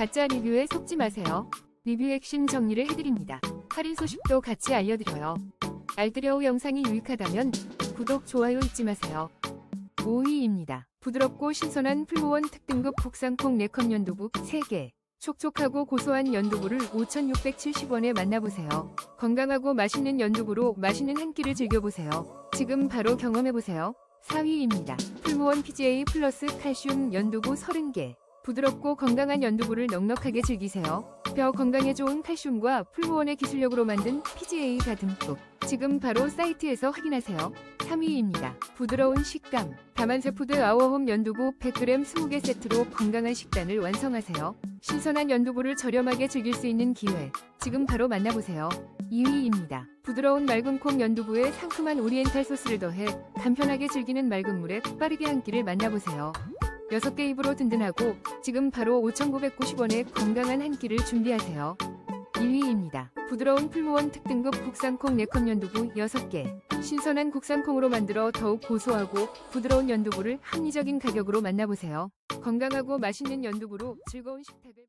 가짜 리뷰에 속지 마세요. 리뷰 핵심 정리를 해드립니다. 할인 소식도 같이 알려드려요. 알뜰여우 영상이 유익하다면 구독, 좋아요 잊지 마세요. 5위입니다. 부드럽고 신선한 풀무원 특등급 국산콩 네컷 연두부 3개. 촉촉하고 고소한 연두부를 5,670원에 만나보세요. 건강하고 맛있는 연두부로 맛있는 한 끼를 즐겨보세요. 지금 바로 경험해보세요. 4위입니다. 풀무원 PGA 플러스 칼슘 연두부 30개. 부드럽고 건강한 연두부를 넉넉하게 즐기세요. 뼈 건강에 좋은 칼슘과 풀무원의 기술력으로 만든 PGA가 듬뿍. 지금 바로 사이트에서 확인하세요. 3위입니다. 부드러운 식감. 다만세푸드 아워홈 연두부 100g 20개 세트로 건강한 식단을 완성하세요. 신선한 연두부를 저렴하게 즐길 수 있는 기회. 지금 바로 만나보세요. 2위입니다. 부드러운 맑은 콩 연두부에 상큼한 오리엔탈 소스를 더해 간편하게 즐기는 맑은 물에 빠르게 한 끼를 만나보세요. 6개 입으로 든든하고 지금 바로 5,990원에 건강한 한 끼를 준비하세요. 1위입니다. 부드러운 풀무원 특등급 국산콩 네컷 연두부 6개. 신선한 국산콩으로 만들어 더욱 고소하고 부드러운 연두부를 합리적인 가격으로 만나보세요. 건강하고 맛있는 연두부로 즐거운 식탁을